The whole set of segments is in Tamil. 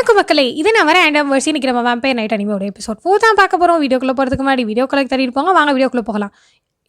வணக்கம் மக்களே. இது நான் வர ஆண்டம் வர்சி நிற்கிற நம்ம வேம்பையர் நைட் அனிமையோட எபிசோட் ஃபோர் தான் பார்க்க போகிறோம் வீடியோக்குள்ளே போகிறதுக்கு முன்னாடி வீடியோக்குள்ளே தள்ளிட்டு போங்க. வாங்க வீடியோக்குள்ளே போகலாம்.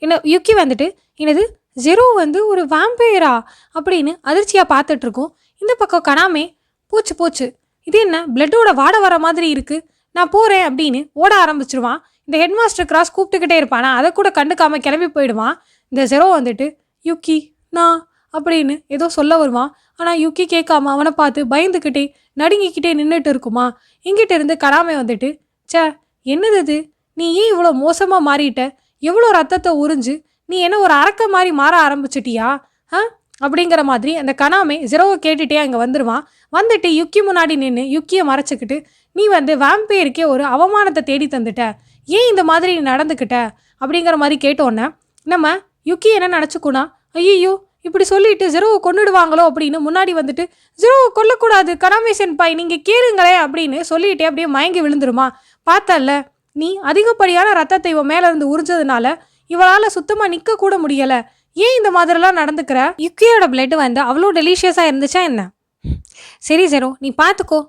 இன்னும் யுக்கி வந்துட்டு என்னது? ஜெரோ வந்து ஒரு வேம்பையரா அப்படின்னு அதிர்ச்சியாக பார்த்துட்ருக்கோம் இந்த பக்கம் கணாமே போச்சு போச்சு. இது என்ன? பிளட்டோட வாட வர மாதிரி இருக்குது நான் போகிறேன் அப்படின்னு ஓட ஆரம்பிச்சிருவான். இந்த ஹெட் மாஸ்டர் கிராஸ் கூப்பிட்டுக்கிட்டே இருப்பானா. அதை கூட கண்டுக்காமல் கிளம்பி போயிடுவான். இந்த ஜெரோ வந்துட்டு யுக்கி நான் அப்படின்னு ஏதோ சொல்ல வருவான். ஆனால் யுக்கி கேட்காம அவனை பார்த்து பயந்துக்கிட்டே நடுங்கிக்கிட்டே நின்றுட்டு இருக்குமா. இங்கிட்ட இருந்து கராமே வந்துட்டு ச்சே என்னது இது? நீ ஏன் இவ்வளோ மோசமாக மாறிட்ட? எவ்வளோ ரத்தத்தை உறிஞ்சு? நீ என்ன ஒரு அரக்க மாதிரி மாற ஆரம்பிச்சிட்டியா? ஆ? அப்படிங்கிற மாதிரி அந்த கனாமே ஜெரோவை கேட்டுகிட்டே அங்கே வந்துடுவான் வந்துட்டு யுக்கி முன்னாடி நின்று யுக்கியை மறைச்சிக்கிட்டு நீ வந்து வேம்பேருக்கே ஒரு அவமானத்தை தேடி தந்துட்ட. ஏன் இந்த மாதிரி நீ நடந்துக்கிட்ட? அப்படிங்கிற மாதிரி கேட்டோன்னே நம்ம யுக்கி என்ன நினச்சிக்கோனா? ஐயோ இப்படி சொல்லிட்டு ஜெரோவை கொண்டுடுவாங்களோ அப்படின்னு முன்னாடி வந்துட்டு ஜெரோவை கொல்லக்கூடாது கனாமேசன் பாய் நீங்கள் கேளுங்களேன் அப்படின்னு சொல்லிட்டு அப்படியே மயங்கி விழுந்துருமா. பார்த்தல்ல நீ அதிகப்படியான ரத்தத்தை இவன் மேலேருந்து உறிஞ்சதுனால இவளால் சுத்தமாக நிற்க கூட முடியலை. ஏன் இந்த மாதிரிலாம் நடந்துக்கிற? யுக்கியோட பிளட் வந்து அவ்வளோ டெலிஷியஸாக இருந்துச்சா என்ன? சரி ஜெரோ நீ பார்த்துக்கோ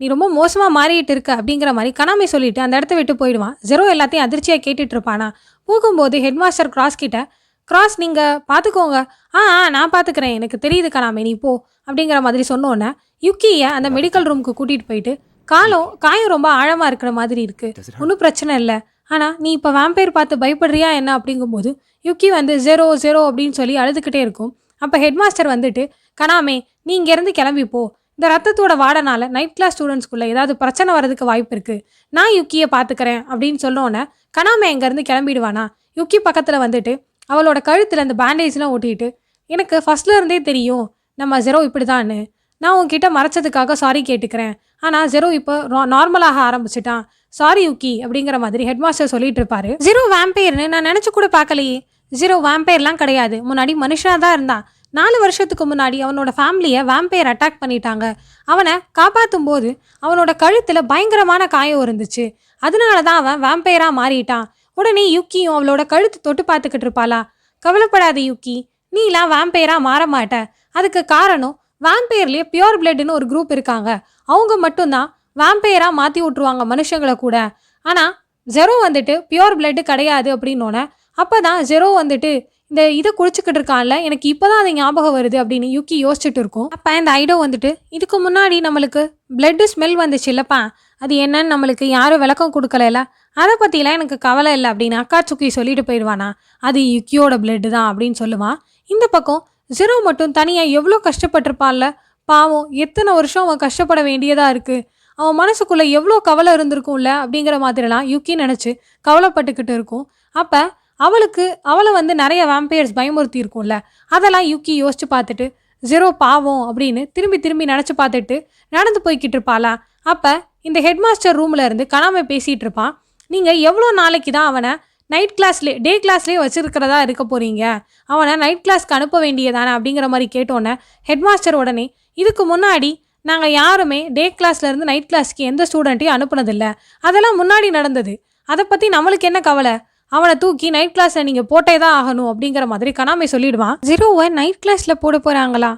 நீ ரொம்ப மோசமாக மாறிட்டு இருக்க அப்படிங்கிற மாதிரி கனாமி சொல்லிட்டு அந்த இடத்த விட்டு போயிடுவான். ஜெரோ எல்லாத்தையும் அதிர்ச்சியாக கேட்டுட்டு இருப்பானா. போகும்போது ஹெட் மாஸ்டர் கிராஸ் கிட்ட கிராஸ் நீங்கள் பார்த்துக்கோங்க ஆ ஆ நான் பார்த்துக்கிறேன் எனக்கு தெரியுது கனாமி நீ போ அப்படிங்கிற மாதிரி சொன்னோன்னே யுக்கியை அந்த மெடிக்கல் ரூமுக்கு கூட்டிகிட்டு போயிட்டு காலம் காயம் ரொம்ப ஆழமாக இருக்கிற மாதிரி இருக்கு. ஒன்றும் பிரச்சனை இல்லை. ஆனால் நீ இப்போ வேம்பையர் பார்த்து பயப்படுறியா என்ன அப்படிங்கும்போது யுக்கி வந்து ஜெரோ ஜெரோ அப்படின்னு சொல்லி அழுதுகிட்டே இருக்கும். அப்போ ஹெட் மாஸ்டர் வந்துட்டு கனாமே நீ இங்கேருந்து கிளம்பி போ. இந்த ரத்தத்தோட வாடனால நைட் கிளாஸ் ஸ்டூடெண்ட்ஸ்குள்ளே ஏதாவது பிரச்சனை வரதுக்கு வாய்ப்பு இருக்குது நான் யுக்கியை பார்த்துக்கிறேன் அப்படின்னு சொன்னோன்னே கனாமே இங்கேருந்து கிளம்பிடுவானா? யுக்கி பக்கத்தில் வந்துட்டு அவளோட கழுத்தில் அந்த பேண்டேஜ்லாம் ஒட்டிட்டு எனக்கு ஃபர்ஸ்ட்ல இருந்தே தெரியும் நம்ம ஜெரோ இப்படி நான் உன்கிட்ட மறைச்சதுக்காக சாரி கேட்டுக்கிறேன். ஆனால் ஜெரோ இப்போ நார்மலாக ஆரம்பிச்சிட்டான். சாரி யுக்கி அப்படிங்கிற மாதிரி ஹெட் மாஸ்டர் சொல்லிட்டு இருப்பாரு. ஜீரோ வேம்பையர்னு நான் நினச்சி கூட பார்க்கலையே. ஜீரோ வேம்பையர்லாம் கிடையாது. முன்னாடி மனுஷனாக தான் இருந்தான். நாலு வருஷத்துக்கு முன்னாடி அவனோட ஃபேமிலியை வேம்பையர் அட்டாக் பண்ணிட்டாங்க. அவனை காப்பாற்றும் போது அவனோட கழுத்தில் பயங்கரமான காயம் இருந்துச்சு. அதனால தான் அவன் வேம்பையராக மாறிட்டான். உடனே யுக்கியும் அவளோட கழுத்து தொட்டு பார்த்துக்கிட்டு இருப்பாளா? கவலைப்படாத யுக்கி நீலாம் வேம்பையராக மாற மாட்ட. அதுக்கு காரணம் வேம்பையர்லேயே பியோர் பிளட்னு ஒரு குரூப் இருக்காங்க. அவங்க மட்டும்தான் வேம்பையராக மாற்றி விட்ருவாங்க மனுஷங்களை கூட. ஆனால் ஜெரோ வந்துட்டு பியோர் பிளட்டு கிடையாது அப்படின்னோடனே அப்போ தான் ஜெரோ வந்துட்டு இந்த இதை குடிச்சுக்கிட்டு இருக்கான்ல எனக்கு இப்போ தான் அது ஞாபகம் வருது அப்படின்னு யூக்கி யோசிச்சுட்டு இருக்கும். அப்போ இந்த ஐடோ வந்துட்டு இதுக்கு முன்னாடி நம்மளுக்கு பிளட்டு ஸ்மெல் வந்துச்சு இல்லைப்பா. அது என்னன்னு நம்மளுக்கு யாரும் விளக்கம் கொடுக்கல அதை பற்றிலாம் எனக்கு கவலை இல்லை அப்படின்னு அக்கா சுக்கி சொல்லிட்டு போயிடுவானா. அது யுக்கியோட பிளட்டு தான் அப்படின்னு சொல்லுவான் இந்த பக்கம் ஜெரோ மட்டும் தனியாக எவ்வளோ கஷ்டப்பட்டிருப்பான்ல பாவம் எத்தனை வருஷம் அவன் கஷ்டப்பட வேண்டியதாக இருக்குது அவன் மனசுக்குள்ளே எவ்வளோ கவலை இருந்திருக்கும்ல அப்படிங்கிற மாதிரிலாம் யுக்கி நினச்சி கவலைப்பட்டுக்கிட்டு இருக்கும். அப்போ அவளுக்கு அவளை வந்து நிறைய வேம்பையர்ஸ் பயமுறுத்தி இருக்கும்ல அதெல்லாம் யுக்கி யோசிச்சு பார்த்துட்டு ஜெரோ பாவம் அப்படின்னு திரும்பி திரும்பி நினச்சி பார்த்துட்டு நடந்து போய்கிட்டு இருப்பாளா? அப்போ இந்த ஹெட் மாஸ்டர் ரூமில் இருந்து கனாமை பேசிகிட்டு இருப்பான். நீங்கள் எவ்வளோ நாளைக்கு தான் அவனை நைட் கிளாஸ்லேயே டே கிளாஸ்லேயே வச்சுருக்கிறதா இருக்க போகிறீங்க அவனை நைட் கிளாஸ்க்கு அனுப்ப வேண்டியதானே? அப்படிங்கிற மாதிரி கேட்டோன்னே ஹெட் மாஸ்டர் உடனே இதுக்கு முன்னாடி நாங்கள் யாருமே டே கிளாஸ்லேருந்து நைட் கிளாஸ்க்கு எந்த ஸ்டூடெண்ட்டையும் அனுப்புனதில்லை. அதெல்லாம் முன்னாடி நடந்தது. அதை பற்றி நம்மளுக்கு என்ன கவலை? அவனை தூக்கி நைட் கிளாஸில் நீங்கள் போட்டே தான் ஆகணும் அப்படிங்கிற மாதிரி கனாமே சொல்லிடுவான். ஜீரோவை நைட் கிளாஸில் போட போகிறாங்களா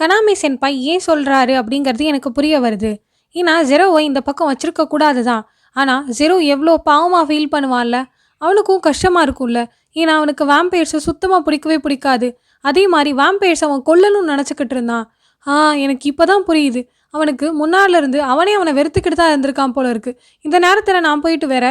கனாமே சென்பாய் ஏன் சொல்கிறாரு அப்படிங்கிறது எனக்கு புரிய வருது. ஏன்னா ஜெரோவை இந்த பக்கம் வச்சுருக்க கூடாது தான் ஆனால் ஜெரோ எவ்வளோ பாவமாக ஃபீல் பண்ணுவான்ல? அவனுக்கும் கஷ்டமாக இருக்கும்ல. ஏன்னா அவனுக்கு வேம்பயர்ஸை சுத்தமாக பிடிக்கவே பிடிக்காது. அதே மாதிரி வேம்பயர்ஸ் அவன் கொல்லணும்னு நினச்சிக்கிட்டு இருந்தான். ஆ எனக்கு இப்போ தான் புரியுது. அவனுக்கு முன்னாடிலேருந்து இருந்து அவனே அவனை வெறுத்துக்கிட்டு தான் இருந்திருக்கான் போல இருக்குது இந்த நேரத்தில் நான் போயிட்டு வேற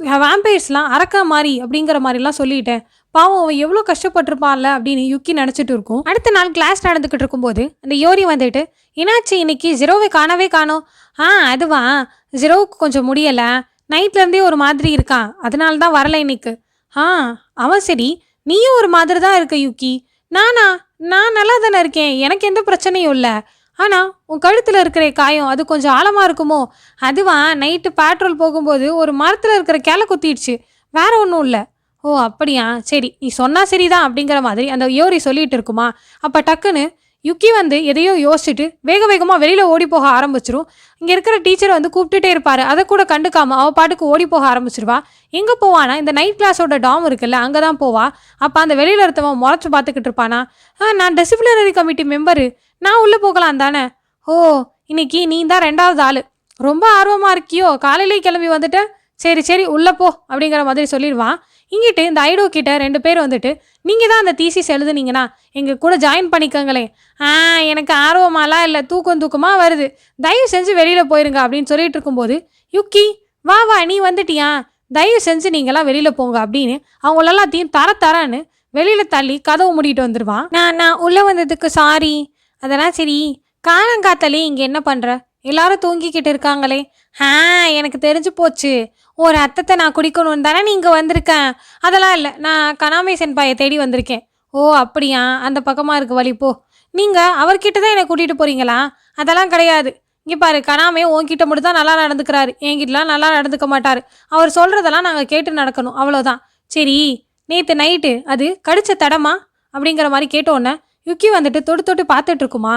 வேம்பயர்ஸ்லாம் அரக்கா மாதிரி அப்படிங்கிற மாதிரிலாம் சொல்லிட்டேன். பாவம் அவன் எவ்வளோ கஷ்டப்பட்டிருப்பான்ல அப்படின்னு யுக்கி நினச்சிட்டு இருக்கும். அடுத்த நாள் கிளாஸ் நடந்துக்கிட்டு இருக்கும்போது அந்த யோரி வந்துட்டு என்னாச்சு இன்னைக்கு? ஜீரோவை காணவே காணோம். ஆ அதுவா? ஜீரோவுக்கு கொஞ்சம் முடியலை. நைட்லேருந்தே ஒரு மாதிரி இருக்கான். அதனால தான் வரல இன்னைக்கு. ஆ அவன் சரி. நீயும் ஒரு மாதிரி தான் இருக்க யுக்கி. நானா? நான் நல்லா தானே இருக்கேன். எனக்கு எந்த பிரச்சனையும் இல்லை. ஆனால் உன் கழுத்தில் இருக்கிற காயம் அது கொஞ்சம் ஆழமாக இருக்குமோ? அதுவா நைட்டு பேட்ரோல் போகும்போது ஒரு மரத்தில் இருக்கிற கிளை குத்திடுச்சு. வேற ஒன்றும் இல்லை. ஓ அப்படியா? சரி நீ சொன்னால் சரிதான் அப்படிங்கிற மாதிரி அந்த யோரி சொல்லிட்டு இருக்குமா? அப்போ டக்குன்னு யுக்கி வந்து எதையோ யோசிச்சுட்டு வேக வேகமாக வெளியில் ஓடி போக ஆரம்பிச்சிரும். இங்கே இருக்கிற டீச்சர் வந்து கூப்பிட்டுட்டே இருப்பாரு. அதை கூட கண்டுக்காமல் அவள் பாட்டுக்கு ஓடி போக ஆரம்பிச்சிருவா. எங்கே போவானா? இந்த நைட் கிளாஸோட டாம் இருக்குல்ல அங்கே தான் போவா. அப்போ அந்த வெளியில் ஒருத்தவன் முறைச்சு பார்த்துக்கிட்டு இருப்பானா? ஆ நான் டிசிப்ளினரி கமிட்டி மெம்பரு நான் உள்ளே போகலாம் தானே? ஓ இன்னைக்கு நீ தான் ரெண்டாவது ஆள். ரொம்ப ஆர்வமாக இருக்கியோ? காலையிலேயே கிளம்பி வந்துட்ட? சரி சரி உள்ளே போ அப்படிங்கிற மாதிரி சொல்லிடுவான். இங்கிட்டு இந்த ஐடோ கிட்ட ரெண்டு பேர் வந்துட்டு நீங்கள் தான் அந்த தீசிஸ் எழுதுனீங்கன்னா எங்கள் கூட ஜாயின் பண்ணிக்கோங்களேன் ஆ எனக்கு ஆர்வமாலாம் இல்லை தூக்கம் தூக்கமாக வருது. தயவு செஞ்சு வெளியில் போயிருங்க அப்படின்னு சொல்லிட்டு இருக்கும்போது யுக்கி வா வா நீ வந்துட்டியா? தயவு செஞ்சு நீங்களாம் வெளியில் போங்க அப்படின்னு அவங்களெல்லாத்தையும் தர தரான்னு வெளியில் தள்ளி கதவு மூடிட்டு வந்துடுவான் நான் நான் உள்ளே வந்ததுக்கு சாரி அதெல்லாம் சரி. காலங்காத்தாலே இங்கே என்ன பண்ணுற எல்லாரும் தூங்கிக்கிட்டு இருக்காங்களே. ஆ எனக்கு தெரிஞ்சு போச்சு. ஒரு அத்தத்தை நான் குடிக்கணும்னு தானே நீங்கள் வந்திருக்கேன். அதெல்லாம் இல்லை நான் கனாமை சென்பாயை தேடி வந்திருக்கேன். ஓ அப்படியா? அந்த பக்கமாக இருக்கு வழி போ. நீங்கள் அவர்கிட்ட தான் என்னை கூட்டிகிட்டு போகிறீங்களா அதெல்லாம் கிடையாது. இங்கே பாரு கனாமே உன்கிட்ட மட்டும் தான் நல்லா நடந்துக்கிறாரு. என்கிட்டலாம் நல்லா நடந்துக்க மாட்டார். அவர் சொல்கிறதெல்லாம் நாங்கள் கேட்டு நடக்கணும். அவ்வளோதான் சரி நேற்று நைட்டு அது கடிச்ச தடமா? அப்படிங்கிற மாதிரி கேட்டோன்னே யுக்கி வந்துட்டு தொட்டு தொட்டு பார்த்துட்டு இருக்குமா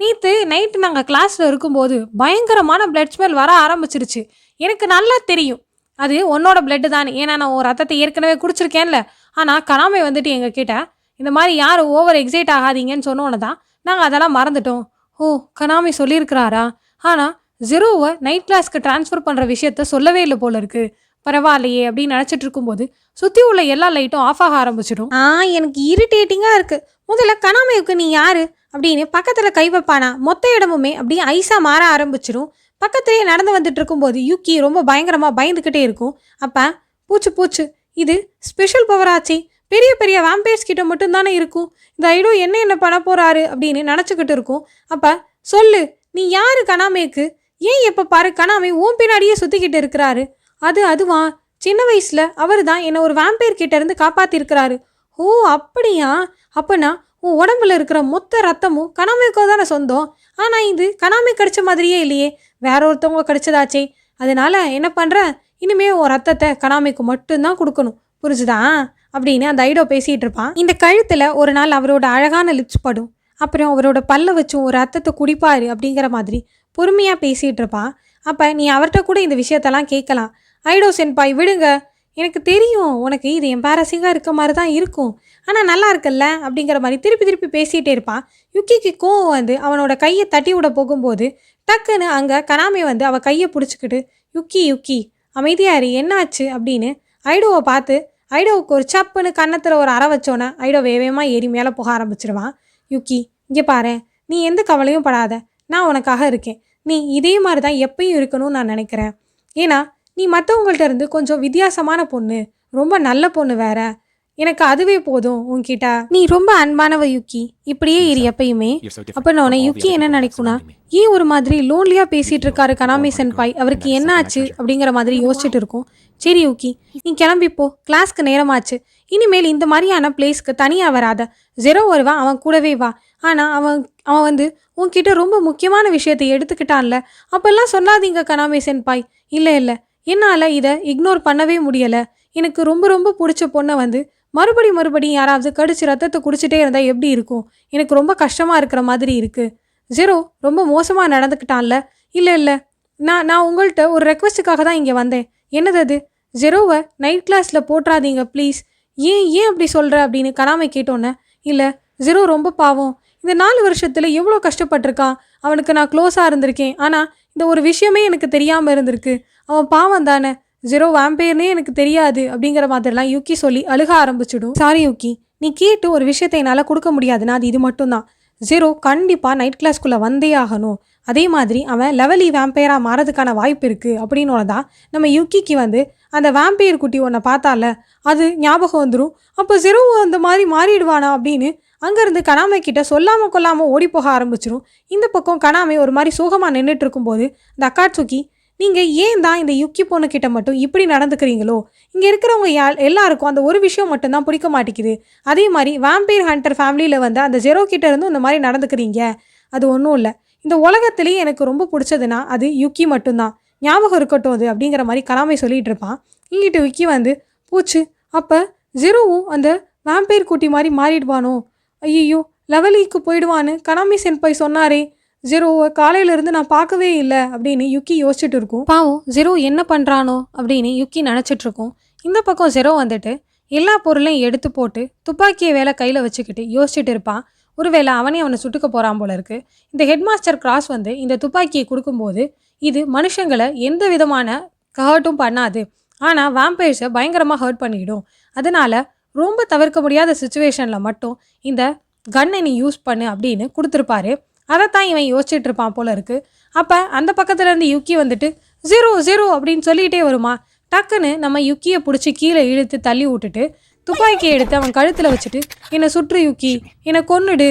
நேற்று நைட்டு நாங்கள் கிளாஸில் இருக்கும்போது பயங்கரமான பிளட் ஸ்மெல் வர ஆரம்பிச்சிருச்சு. எனக்கு நல்லா தெரியும். அது உன்னோட பிளட்டு தான். ஏன்னா நான் ஒரு ரத்தத்தை ஏற்கனவே குடிச்சிருக்கேன்ல. ஆனால் கனாமை வந்துட்டு எங்கள் கிட்ட இந்த மாதிரி யாரும் ஓவர் எக்ஸைட் ஆகாதீங்கன்னு சொன்னோன்னு தான் நாங்கள் அதெல்லாம் மறந்துட்டோம். ஓ கனாமி சொல்லியிருக்கிறாரா? ஆனால் ஜீரோவை நைட் கிளாஸ்க்கு ட்ரான்ஸ்ஃபர் பண்ணுற விஷயத்த சொல்லவே இல்லை போல இருக்கு. பரவாயில்லையே அப்படின்னு நினச்சிட்டு இருக்கும்போது சுற்றி உள்ள எல்லா லைட்டும் ஆஃப் ஆக ஆரம்பிச்சிடும். ஆ எனக்கு இரிட்டேட்டிங்காக இருக்குது முதல்ல கனாமையுக்கு நீ யாரு? அப்படின்னு பக்கத்தில் கை வைப்பானா? மொத்த இடமுமே அப்படியே ஐஸாக மாற ஆரம்பிச்சிடும் பக்கத்துலேயே நடந்து வந்துட்டு இருக்கும்போது யூகி ரொம்ப பயங்கரமாக பயந்துக்கிட்டே இருக்கும். அப்போ பூச்சு பூச்சு. இது ஸ்பெஷல் பவராச்சி பெரிய பெரிய வேம்பையர்ஸ் கிட்ட மட்டும்தானே இருக்கும். இந்த ஐடோ என்ன என்ன பண்ண போகிறாரு அப்படின்னு நினச்சிக்கிட்டு இருக்கும். அப்போ சொல்லு நீ யாரு கனாமேக்கு ஏன் எப்போ பாரு கனாமே உன் பின்னாடியே சுற்றிக்கிட்டு இருக்கிறாரு? அது அதுவா? சின்ன வயசில் அவர் தான் என்னை ஒரு வேம்பையர் கிட்டேருந்து காப்பாற்றிருக்கிறாரு ஓ அப்படியா? அப்போனா உன் உடம்புல இருக்கிற மொத்த ரத்தமும் கனாமைக்கோ தானே சொந்தம்? ஆனால் இது கனாமை கடிச்ச மாதிரியே இல்லையே. வேற ஒருத்தவங்க கடிச்சதாச்சே. அதனால என்ன பண்ணுற இனிமே உன் ரத்தத்தை கனாமைக்கு மட்டும்தான் கொடுக்கணும். புரிஞ்சுதா? அப்படின்னு அந்த ஐடோ பேசிகிட்டு இருப்பான். இந்த கழுத்தில் ஒரு நாள் அவரோட அழகான லிப்ஸ் படும். அப்புறம் அவரோட பல்ல வச்சும் ஒரு ரத்தத்தை குடிப்பார் அப்படிங்கிற மாதிரி பொறுமையாக பேசிகிட்டு இருப்பான். அப்போ நீ அவர்கிட்ட கூட இந்த விஷயத்தெல்லாம் கேட்கலாம். ஐடோ சென்பாய் விடுங்க. எனக்கு தெரியும். உனக்கு இது எம்பாரசிங்காக இருக்க மாதிரி தான் இருக்கும். ஆனால் நல்லா இருக்குல்ல? அப்படிங்கிற மாதிரி திருப்பி திருப்பி பேசிகிட்டே இருப்பான். யுக்கிக்கு கோவம் வந்து அவனோட கையை தட்டி விட போகும்போது டக்குன்னு அங்கே கனாமே வந்து அவள் கையை பிடிச்சிக்கிட்டு யுக்கி யுக்கி அமைதியாரு என்னாச்சு? அப்படின்னு ஐடோவை பார்த்து ஐடோவுக்கு ஒரு சப்புன்னு கன்னத்தில் ஒரு அற வச்சோன்னே ஐடோ வேகமாக ஏறி மேலே போக ஆரம்பிச்சிருவான். யுக்கி இங்கே பாரு நீ எந்த கவலையும் படாத. நான் உனக்காக இருக்கேன். நீ இதே மாதிரி தான் எப்பயும் இருக்கணும்னு நான் நினைக்கிறேன். ஏன்னா நீ மற்றவங்கள்ட்ட இருந்து கொஞ்சம் வித்தியாசமான பொண்ணு ரொம்ப நல்ல பொண்ணு வேற. எனக்கு அதுவே போதும் உன்கிட்ட. நீ ரொம்ப அன்பானவ யுக்கி. இப்படியே இரு எப்பயுமே. அப்ப நான் யுக்கி என்ன நினைக்கும்னா ஏன் ஒரு மாதிரி லோன்லியா பேசிட்டு இருக்காரு கனாமி சென்பாய் அவருக்கு என்ன ஆச்சு அப்படிங்கிற மாதிரி யோசிச்சுட்டு இருக்கும். சரி யுக்கி. நீ கிளம்பி போ. கிளாஸ்க்கு நேரமாச்சு. இனிமேல் இந்த மாதிரியான பிளேஸ்க்கு தனியாக வராத. ஜெரோ வருவான் அவன் கூடவே வா. ஆனால் அவன் அவன் வந்து உன்கிட்ட ரொம்ப முக்கியமான விஷயத்தை எடுத்துக்கிட்டான்ல. அப்பெல்லாம் சொல்லாதீங்க கனாமே சென்பாய் இல்லை இல்லை. என்னால் இதை இக்னோர் பண்ணவே முடியலை. எனக்கு ரொம்ப ரொம்ப பிடிச்ச பொண்ணை வந்து மறுபடி மறுபடி யாராவது கடிச்சு ரத்தத்தை குடிச்சிட்டே இருந்தால் எப்படி இருக்கும்? எனக்கு ரொம்ப கஷ்டமாக இருக்கிற மாதிரி இருக்குது ஜெரோ ரொம்ப மோசமாக நடந்துக்கிட்டான்ல? இல்லை இல்லை. நான் நான் உங்கள்கிட்ட ஒரு ரெக்வஸ்ட்டுக்காக தான் இங்கே வந்தேன். என்னது அது? ஜெரோவை நைட் கிளாஸில் போட்டுறாதீங்க ப்ளீஸ் ஏன் ஏன் அப்படி சொல்கிற அப்படின்னு கனாமை கேட்டோன்னே இல்லை ஜெரோ ரொம்ப பாவம். இந்த நாலு வருஷத்தில் எவ்வளோ கஷ்டப்பட்டிருக்கான். அவனுக்கு நான் க்ளோஸாக இருந்திருக்கேன். ஆனால் இந்த ஒரு விஷயமே எனக்கு தெரியாமல் இருந்திருக்கு. அவன் பாவம் தானே? ஜீரோ வாம்பேர்னே எனக்கு தெரியாது அப்படிங்கிற மாதிரிலாம் யூக்கி சொல்லி அழுக ஆரம்பிச்சிடும். சாரி யூக்கி நீ கேட்டு ஒரு விஷயத்தை என்னால் கொடுக்க முடியாதுன்னா அது இது மட்டும்தான். ஜீரோ கண்டிப்பாக நைட் கிளாஸ்க்குள்ளே வந்தே ஆகணும். அதே மாதிரி அவன் லெவலி வேம்பையராக மாறதுக்கான வாய்ப்பு இருக்குது அப்படின்னு தான் நம்ம யூகிக்கு வந்து அந்த வேம்பையர் குட்டி ஒன்றை பார்த்தால அது ஞாபகம் வந்துடும் அப்போ ஜீரோ அந்த மாதிரி மாறிடுவானா அப்படின்னு அங்கேருந்து கனாமை கிட்ட சொல்லாமல் கொல்லாமல் ஓடி போக ஆரம்பிச்சிடும் இந்த பக்கம் கனாமை ஒரு மாதிரி சோகமாக நின்றுட்டு இருக்கும்போது அந்த அக்காட்சுக்கி நீங்கள் ஏன் தான் இந்த யுக்கி பொண்ணுக்கிட்ட மட்டும் இப்படி நடந்துக்கிறீங்களோ? இங்கே இருக்கிறவங்க யா எல்லாருக்கும் அந்த ஒரு விஷயம் மட்டும்தான் பிடிக்க மாட்டேங்குது. அதே மாதிரி வாம்பீர் ஹண்டர் ஃபேமிலியில் வந்து அந்த ஜெரோ கிட்ட இருந்தும் இந்த மாதிரி நடந்துக்கிறீங்க. அது ஒன்றும் இல்லை. இந்த உலகத்துலேயே எனக்கு ரொம்ப பிடிச்சதுன்னா அது யுக்கி மட்டும்தான். ஞாபகம் இருக்கட்டும் அது அப்படிங்கிற மாதிரி கலாமை சொல்லிகிட்டு இருப்பான். இங்கிட்டு யுக்கி வந்து பூச்சு அப்போ ஜெரோவும் அந்த வாம்பீர் குட்டி மாதிரி மாறிடுவானோ? ஐயோ லெவலிக்கு போயிடுவான்னு கனாமி சென்பாய் சொன்னாரே. ஜீரோவை காலையிலேருந்து நான் பார்க்கவே இல்லை அப்படின்னு யுக்கி யோசிச்சுட்டு இருக்கும் பாவம் ஜீரோ என்ன பண்ணுறானோ அப்படின்னு யுக்கி நினச்சிட்ருக்கோம் இந்த பக்கம் ஜெரோ வந்துட்டு எல்லா பொருளையும் எடுத்து போட்டு துப்பாக்கியை வேலை கையில் வச்சுக்கிட்டு யோசிச்சுட்டு இருப்பான் ஒருவேளை அவனே அவனை சுட்டுக்க போகிறான் போல இருக்கு. இந்த ஹெட் மாஸ்டர் கிராஸ் வந்து இந்த துப்பாக்கியை கொடுக்கும்போது இது மனுஷங்களை எந்த விதமான ஹர்ட்டும் பண்ணாது. ஆனால் வாம்பயர்ஸை பயங்கரமாக ஹர்ட் பண்ணிவிடும் அதனால் ரொம்ப தவிர்க்க முடியாத சுச்சுவேஷனில் மட்டும் இந்த கன்னை நீ யூஸ் பண்ணு அப்படின்னு கொடுத்துருப்பாரு. அதைத்தான் இவன் யோசிச்சுட்டு இருப்பான் போல இருக்கு. அப்போ அந்த பக்கத்துலேருந்து யுக்கி வந்துட்டு ஜீரோ ஜீரோ அப்படின்னு சொல்லிகிட்டே வருமா? டக்குன்னு நம்ம யுக்கியை பிடிச்சி கீழே இழுத்து தள்ளி விட்டுட்டு துப்பாக்கியை எடுத்து அவன் கழுத்தில் வச்சுட்டு என்னை சுற்று யுக்கி என்னை கொன்னுடு.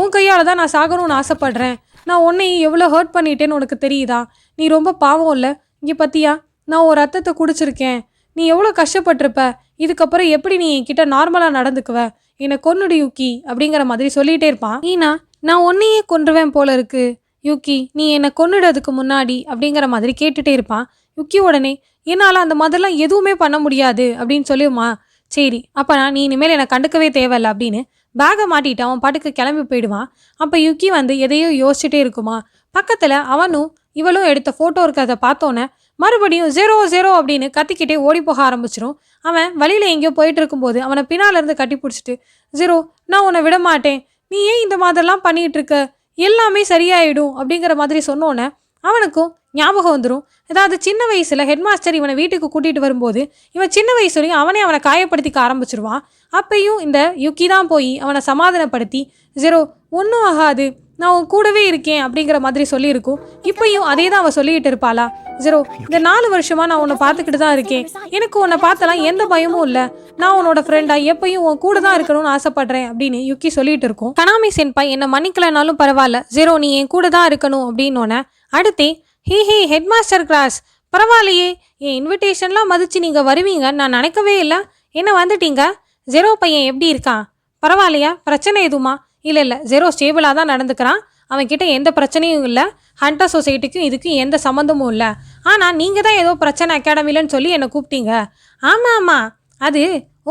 உன் கையால் தான் நான் சாகணும்னு ஆசைப்படுறேன். நான் உன்னையும் எவ்வளோ ஹர்ட் பண்ணிட்டேன்னு உனக்கு தெரியுதா? நீ ரொம்ப பாவம் இல்லை? இங்கே பத்தியா? நான் ஒரு ரத்தத்தை குடிச்சிருக்கேன். நீ எவ்வளோ கஷ்டப்பட்டிருப்ப? இதுக்கப்புறம் எப்படி நீ என்கிட்ட நார்மலாக நடந்துக்குவ? என்னை கொன்னுடு யுக்கி அப்படிங்கிற மாதிரி சொல்லிகிட்டே இருப்பான். ஈனா நான் உன்னையே கொன்றுவேன் போல இருக்கு. யூக்கி நீ என்னை கொன்னுடுறதுக்கு முன்னாடி அப்படிங்கிற மாதிரி கேட்டுட்டே இருப்பான். யுக்கி உடனே என்னால் அந்த மாதிரிலாம் எதுவுமே பண்ண முடியாது அப்படின்னு சொல்லியுமா சரி அப்போ நான் நீ இனிமேல் என்னை கண்டுக்கவே தேவையில்ல அப்படின்னு பேகை மாட்டிட்டு அவன் பாட்டுக்கு கிளம்பி போயிடுவான். அப்போ யுக்கி வந்து எதையோ யோசிச்சுட்டே இருக்குமா. பக்கத்தில் அவனும் இவளும் எடுத்த ஃபோட்டோ இருக்கிறத பார்த்தோன்னே மறுபடியும் ஜீரோ ஜீரோ அப்படின்னு கத்திக்கிட்டே ஓடி போக ஆரம்பிச்சிடும் அவன் வழியில் எங்கேயோ போயிட்டு இருக்கும்போது அவனை பின்னாலேருந்து கட்டி பிடிச்சிட்டு ஜீரோ நான் உன்னை விட மாட்டேன் நீ ஏன் இந்த மாதிரிலாம் பண்ணிகிட்டு இருக்க எல்லாமே சரியாயிடும் அப்படிங்கிற மாதிரி சொன்னோன்னே அவனுக்கும் ஞாபகம் வந்துடும் அதாவது சின்ன வயசில் ஹெட்மாஸ்டர் இவனை வீட்டுக்கு கூட்டிகிட்டு வரும்போது இவன் சின்ன வயசுலையும் அவனே அவனை காயப்படுத்திக்க ஆரம்பிச்சிருவான். அப்பையும் இந்த யுக்கி தான் போய் அவனை சமாதானப்படுத்தி ஜெரோ ஒன்றும் ஆகாது. நான் உன் கூடவே இருக்கேன் அப்படிங்கிற மாதிரி சொல்லியிருக்கும். இப்பயும் அதே தான் அவள் சொல்லிட்டு இருப்பாளா? ஜீரோ இந்த நாலு வருஷமா நான் உன்னை பார்த்துக்கிட்டு தான் இருக்கேன். எனக்கு உன்னை பார்த்தலாம் எந்த பயமும் இல்லை. நான் உன்னோட ஃப்ரெண்டா எப்பயும் உன் கூட தான் இருக்கணும்னு ஆசைப்படுறேன் அப்படின்னு யுக்கி சொல்லிட்டு இருக்கும். கனாமி சென்பாய் என்னை மன்னிக்கலனாலும் பரவாயில்ல. ஜீரோ நீ என் கூட தான் இருக்கணும் அப்படின்னோடனே அடுத்தே hey hey head master class பரவாயில்லையே. என் இன்விடேஷன்லாம் மதிச்சு நீங்கள் வருவீங்க. நான் நினைக்கவே இல்லை. என்ன வந்துட்டீங்க? ஜெரோ பையன் எப்படி இருக்கான்? பரவாயில்லையா? பிரச்சனை எதுவுமா? இல்லை இல்லை. ஜெரோ ஸ்டேபிளாக தான் நடந்துக்கிறான். அவன்கிட்ட எந்த பிரச்சனையும் இல்லை. ஹண்டர் சொசைட்டிக்கும் இதுக்கும் எந்த சம்மந்தமும் இல்லை. ஆனால் நீங்கள் தான் ஏதோ பிரச்சனை அகாடமிலன்னு சொல்லி என்னை கூப்பிட்டீங்க. ஆமாம் ஆமாம் அது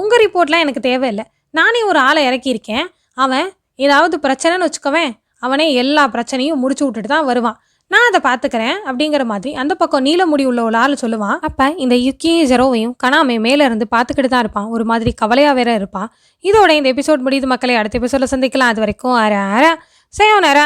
உங்கள் ரிப்போர்ட்லாம் எனக்கு தேவையில்லை. நானே ஒரு ஆளை இறக்கியிருக்கேன். அவன் ஏதாவது பிரச்சனைன்னு வச்சுக்கவேன். அவனே எல்லா பிரச்சனையும் முடிச்சு விட்டுட்டு தான் வருவான். நான் அதை பார்த்துக்கிறேன் அப்படிங்கிற மாதிரி அந்த பக்கம் நீல முடி உள்ள ஒரு ஆள் சொல்லுவான். அப்போ இந்த யுக்கியும் ஜெரோவையும் கனாமே மேலே இருந்து பார்த்துக்கிட்டு தான் இருப்பான். ஒரு மாதிரி கவலையாக வேற இருப்பான். இதோட இந்த எபிசோட் முடியுது மக்களை. அடுத்த எபிசோட சந்திக்கலாம். அது வரைக்கும் அரை அரை சேவன் அர